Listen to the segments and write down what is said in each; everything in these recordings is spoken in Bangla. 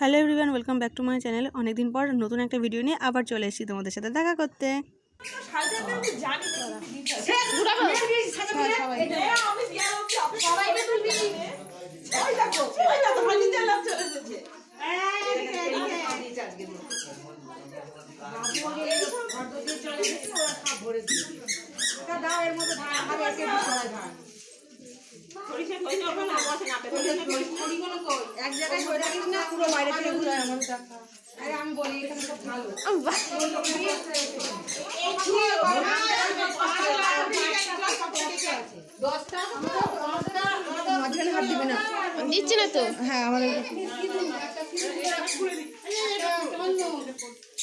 Hello everyone welcome back to my channel অনেকদিন পর নতুন একটা ভিডিও নিয়ে আবার চলে এসেছি তোমাদের সাথে দেখা করতে এক জায়গায় ধরে রাখিস না পুরো বাইরে থেকে ঘুরে আমার আরে আমি বলি এখানে সব ভালো মাঝখানে হাত দিবে না দিচ্ছে না তো হ্যাঁ আমাদের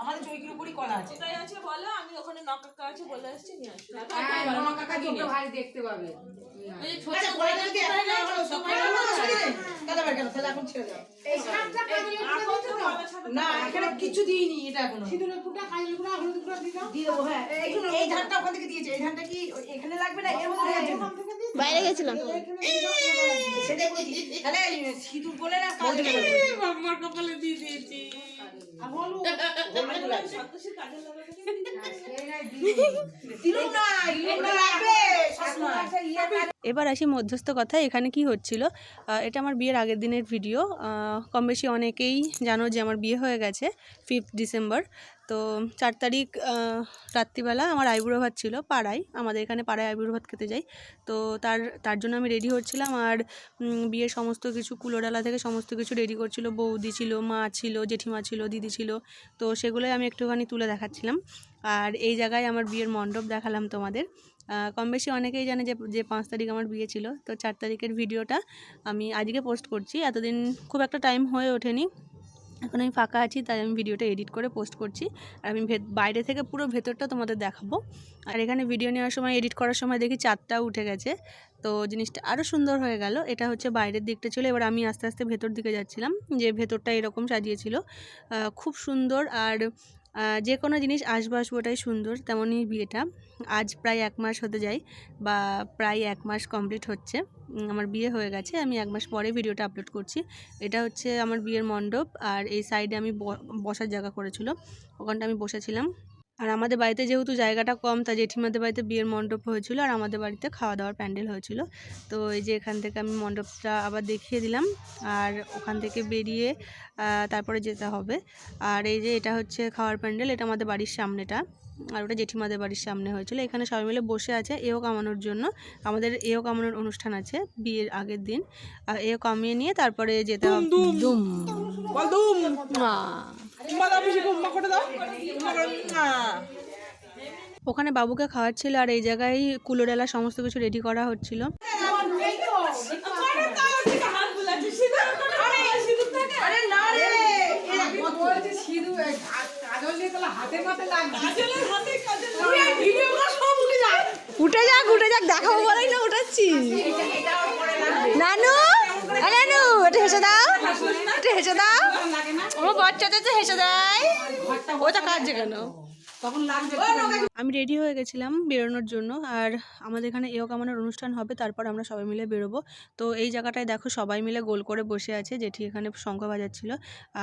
আমাদের চৈকির উপরই কলা আছে কোথায় আছে বলো আমি ওখানে নকাকা আছে বলে আসছি নিয়ে আসব কাকা তোকে ভারী দেখতে পাবে এখন তো কলা ছাড়া না এখানে কিছু দিইনি এটা এখনও। সিঁদুরের ফুটা কাজের গুঁড়া হলুদ গুঁড়া দিয়ে দাও। দিয়ে দেবো হ্যাঁ। এই এই ধানটা ওখান থেকে দিয়েছে এই ধানটা কি এখানে লাগবে না এর মধ্যে বাইরে গেছিলাম। সেটাই বলছি তাহলে সিঁদুর বলে না কাজ কপালে দিয়ে দিয়েছি। Tira una, una, এবার আসি মধ্যস্থ কথা এখানে কি হচ্ছিল? এটা আমার বিয়ের আগের দিনের ভিডিও। কম বেশি অনেকেই জানো যে আমার বিয়ে হয়ে গেছে ফিফথ ডিসেম্বর। তো চার তারিখ রাত্রিবেলা আমার আইবুড়ো ভাত ছিল পাড়ায়। আমাদের এখানে পাড়ায় আইবুড়ো ভাত খেতে যাই। তো তার তার জন্য আমি রেডি হচ্ছিলাম আর বিয়ের সমস্ত কিছু, কুলোডালা থেকে সমস্ত কিছু রেডি করছিল। বৌদি ছিল, মা ছিল, জেঠিমা ছিল, দিদি ছিল। তো সেগুলোই আমি একটুখানি তুলে দেখাচ্ছিলাম। আর এই জায়গায় আমার বিয়ের মণ্ডপ দেখালাম তোমাদের। কম বেশি অনেকেই জানে যে যে পাঁচ তারিখ আমার বিয়ে ছিল। তো চার তারিখের ভিডিওটা আমি আজকে পোস্ট করছি। এতদিন খুব একটা টাইম হয়ে ওঠেনি। এখন আমি ফাঁকা আছি, তাই আমি ভিডিওটা এডিট করে পোস্ট করছি। আর আমি বাইরে থেকে পুরো ভেতরটা তোমাদের দেখাবো। আর এখানে ভিডিও নেওয়ার সময়, এডিট করার সময় দেখি চারটাও উঠে গেছে। তো জিনিসটা আরও সুন্দর হয়ে গেল। এটা হচ্ছে বাইরের দিকটা ছিল। এবার আমি আস্তে আস্তে ভেতর দিকে যাচ্ছিলাম। যে ভেতরটা এরকম সাজিয়েছিল। খুব সুন্দর। আর যে কোনো জিনিস আসব আসব ওটাই সুন্দর, তেমনই বিয়েটা। আজ প্রায় এক মাস হতে যায় বা প্রায় এক মাস কমপ্লিট হচ্ছে। আমার বিয়ে হয়ে গেছে, আমি এক মাস পরে ভিডিওটা আপলোড করছি। এটা হচ্ছে আমার বিয়ের মণ্ডপ, আর এই সাইডে আমি বসার জায়গা করেছিল। ওখানটা আমি বসেছিলাম। আর আমাদের বাড়িতে যেহেতু জায়গাটা কম তা জেঠিমাদের বাড়িতে বিয়ের মণ্ডপ হয়েছিল আর আমাদের বাড়িতে খাওয়া দাওয়ার প্যান্ডেল হয়েছিল। তো এই যে এখান থেকে আমি মণ্ডপটা আবার দেখিয়ে দিলাম আর ওখান থেকে বেরিয়ে তারপরে যেতে হবে। আর এই যে এটা হচ্ছে খাওয়ার প্যান্ডেল এটা আমাদের বাড়ির সামনেটা। আর ওটা জেঠিমাদের বাড়ির সামনে হয়েছিল। এখানে সবাই মিলে বসে আছে এও কামানোর জন্য। আমাদের এও কামানোর অনুষ্ঠান আছে বিয়ের আগের দিন। আর এও কামিয়ে নিয়ে তারপরে যেতে হবে। দাও করে দাও। করে ওখানে বাবুকে খাওয়াচ্ছিল আর এই জায়গায় কুলোডালা সমস্ত কিছু রেডি করা হচ্ছিল। উঠে যাক উঠে যাক দেখাবো বলেই না উঠাচ্ছি। নানু! হেসে দাও। ও হেসে দেয়। ওটা কেন আমি রেডি হয়ে গেছিলাম বেরোনোর জন্য, আর আমাদের এখানে এও কামানোর অনুষ্ঠান হবে, তারপর আমরা সবাই মিলে বেরোবো। তো এই জায়গাটায় দেখো সবাই মিলে গোল করে বসে আছে যেটি এখানে শঙ্খ বাজাচ্ছিল,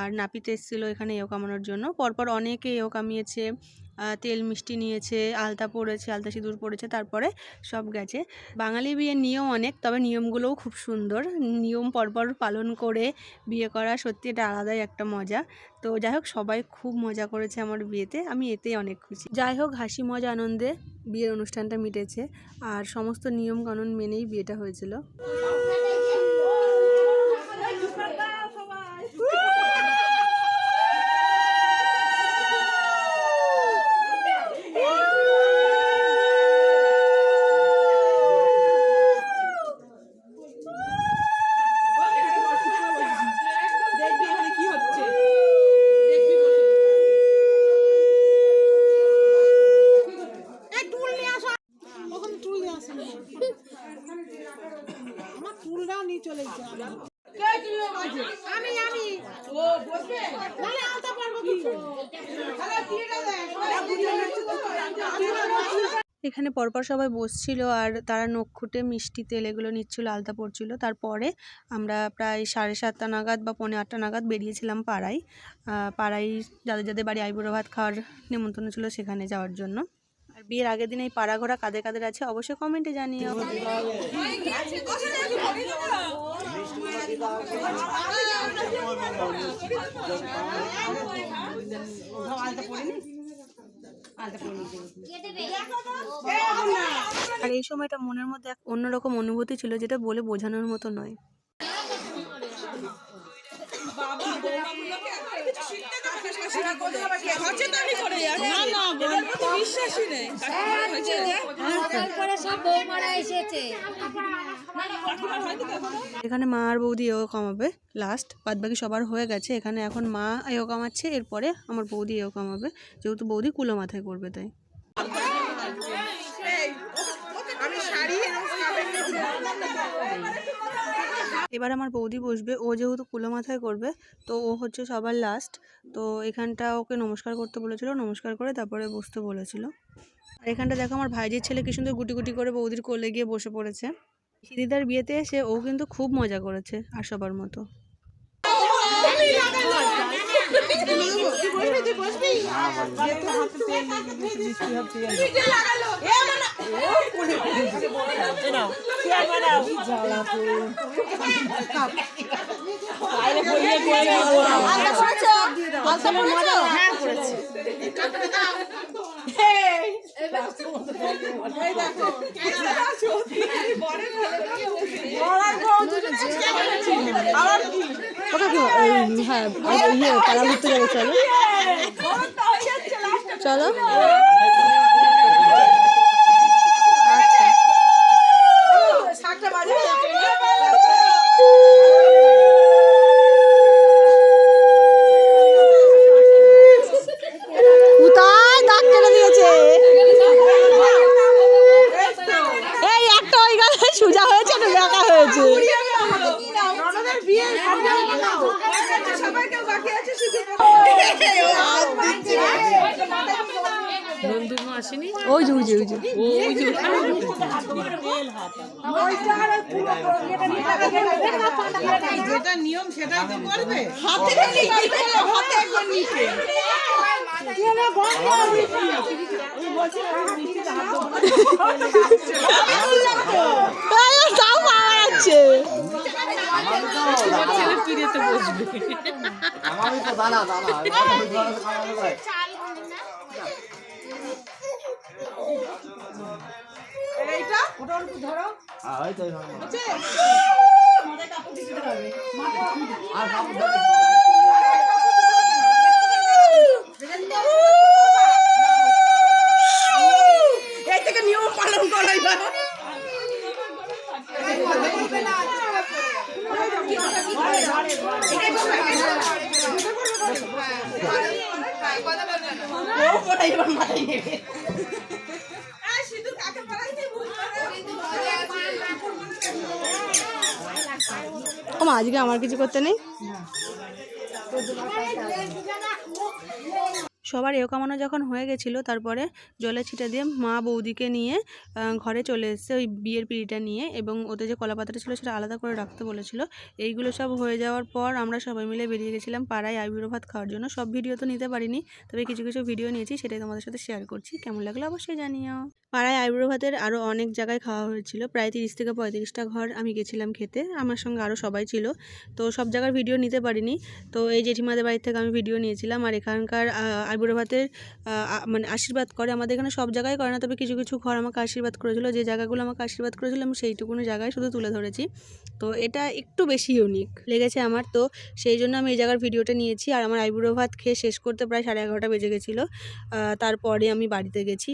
আর নাপিত এসেছিল এখানে এও কামানোর জন্য। পরপর অনেকে এও কামিয়েছে তেল মিষ্টি নিয়েছে, আলতা পড়েছে, আলতা সিঁদুর পড়েছে, তারপরে সব গেছে। বাঙালি বিয়ের নিয়ম অনেক, তবে নিয়মগুলোও খুব সুন্দর। নিয়ম পরপর পালন করে বিয়ে করা সত্যি এটা আলাদাই একটা মজা। তো যাই হোক, সবাই খুব মজা করেছে আমার বিয়েতে, আমি এতেই অনেক খুশি। যাই হোক, হাসি, মজা, আনন্দে বিয়ের অনুষ্ঠানটা মিটেছে। আর সমস্ত নিয়ম কানুন মেনেই বিয়েটা হয়েছিল লোক আছে আমি আমি ও বসবে নালে আলতা পারব কি তাহলে দিয়েটা দেয় এখানে পরপর সবাই বসছিল আর তারা নখ খুঁটে মিষ্টি তেল এগুলো নিচ্ছিল, আলতা পড়ছিল তারপরে আমরা প্রায় সাড়ে সাতটা নাগাদ বা পৌনে আটটা নাগাদ বেরিয়েছিলাম পাড়ায়। পাড়ায় যাদের যাদের বাড়ি আইবুড়ো ভাত খাওয়ার নেমন্তন্ন ছিল সেখানে যাওয়ার জন্য। আর বিয়ের আগের দিন এই পাড়া ঘোরা কাদের কাদের আছে অবশ্যই কমেন্টে জানিও। আর এই সময়টা মনের মধ্যে এক অন্যরকম অনুভূতি ছিল যেটা বলে বোঝানোর মতো নয়। সচেতনই করে না না এদের প্রতি বিশ্বাসই নেই। তারপরে সব বৌমারা এসেছে। এখানে মা আর বৌদি এও কমাবে লাস্ট বাদ বাকি সবার হয়ে গেছে। এখানে এখন মা এও কামাচ্ছে এরপরে আমার বৌদি এও কামাবে। যেহেতু বৌদি কুলো মাথায় করবে তাই আমি শাড়ি এবার আমার বৌদি বসবে ও যেহেতু কুলো মাথায় করবে তো ও হচ্ছে সবার লাস্ট তো এখানটা ওকে নমস্কার করতে বলেছিল নমস্কার করে তারপরে বসতে বলেছিল। আর এখানটা দেখো আমার ভাইজির ছেলে কি সুন্দর গুটি গুটি করে বৌদির কোলে গিয়ে বসে পড়েছে। সিদিদার বিয়েতে এসে ও কিন্তু খুব মজা করেছে আর সবার মতো। হ্যাঁ ইয়ে চলো কোথায় দাগ কেটে দিয়েছে এই একটা ওই গালে সোজা হয়েছে না বেঁকা হয়েছে ওই যে ওই যে ওই যে। যেটা নিয়ম সেটাই তো করবে। এই, তাও পাওয়া যাচ্ছে। আমারই তো দানা দানা। এইটা হ্যাঁ ওই তো আর কাপড় ধরে এই থেকে নিয়ম পালন করাই ভালো ও কোথায় এবার মাথায় নেবে আজকে আমার কিছু করতে নেই? সবার এও কামানো যখন হয়ে গেছিল, তারপরে জলে ছিটা দিয়ে মা বৌদিকে নিয়ে ঘরে চলে এসেছে ওই বিয়ের পিঁড়িটা নিয়ে এবং ওতে যে কলা পাতাটা ছিল সেটা আলাদা করে রাখতে বলেছিল। এইগুলো সব হয়ে যাওয়ার পর আমরা সবাই মিলে বেরিয়ে গেছিলাম পাড়ায় আইবুড়ো ভাত খাওয়ার জন্য। সব ভিডিও তো নিতে পারিনি, তবে কিছু কিছু ভিডিও নিয়েছি, সেটাই তোমাদের সাথে শেয়ার করছি। কেমন লাগল অবশ্যই জানিও। পাড়ায় আইবুড়ো ভাতের আরও অনেক জায়গায় খাওয়া হয়েছিল, প্রায় তিরিশ থেকে পঁয়ত্রিশটা ঘর আমি গেছিলাম খেতে, আমার সঙ্গে আরও সবাই ছিল। তো সব জায়গার ভিডিও নিতে পারিনি, তো এই জেঠিমাদের বাড়ির থেকে আমি ভিডিও নিয়েছিলাম আর এখানকার আইবুড়ো ভাতের মানে আশীর্বাদ করে। আমাদের এখানে সব জায়গায় করে না, তবে কিছু কিছু ঘর আমাকে আশীর্বাদ করেছিল। যে জায়গাগুলো আমাকে আশীর্বাদ করেছিল, আমি সেইটুকুনি জায়গায় শুধু তুলে ধরেছি। তো এটা একটু বেশি ইউনিক লেগেছে আমার। তো সেই জন্য আমি এই জায়গার ভিডিওটা নিয়েছি। আর আমার আইবুড়ো ভাত খেয়ে শেষ করতে প্রায় সাড়ে এগারোটা বেজে গেছিল। তারপরে আমি বাড়িতে গেছি।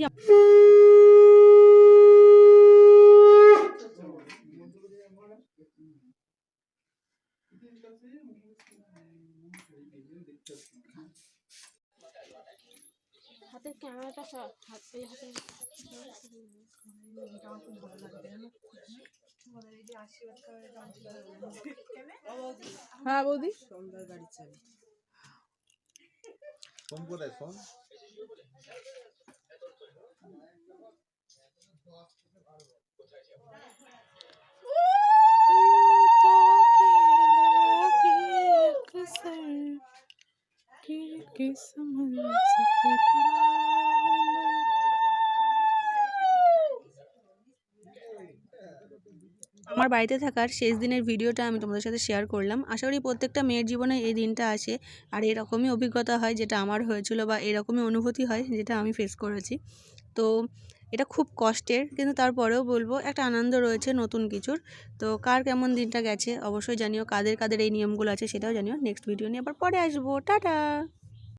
হাতের ক্যামেরাটা হাতে হাতে হ্যাঁ বৌদি। ফোন কোথায় ফোন আমার বাড়িতে থাকার শেষ দিনের ভিডিওটা আমি তোমাদের সাথে শেয়ার করলাম। আশা করি প্রত্যেকটা মেয়ের জীবনে এই দিনটা আসে আর এরকমই অভিজ্ঞতা হয় যেটা আমার হয়েছিল বা এরকমই অনুভূতি হয় যেটা আমি ফেস করেছি। তো এটা খুব কষ্টের, কিন্তু তারপরেও বলব একটা আনন্দ রয়েছে নতুন কিছুর। তো কার কেমন দিনটা গেছে অবশ্যই জানিও, কাদের কাদের এই নিয়মগুলো আছে সেটাও জানিও। নেক্সট ভিডিও নিয়ে আবার পরে আসব। টাটা!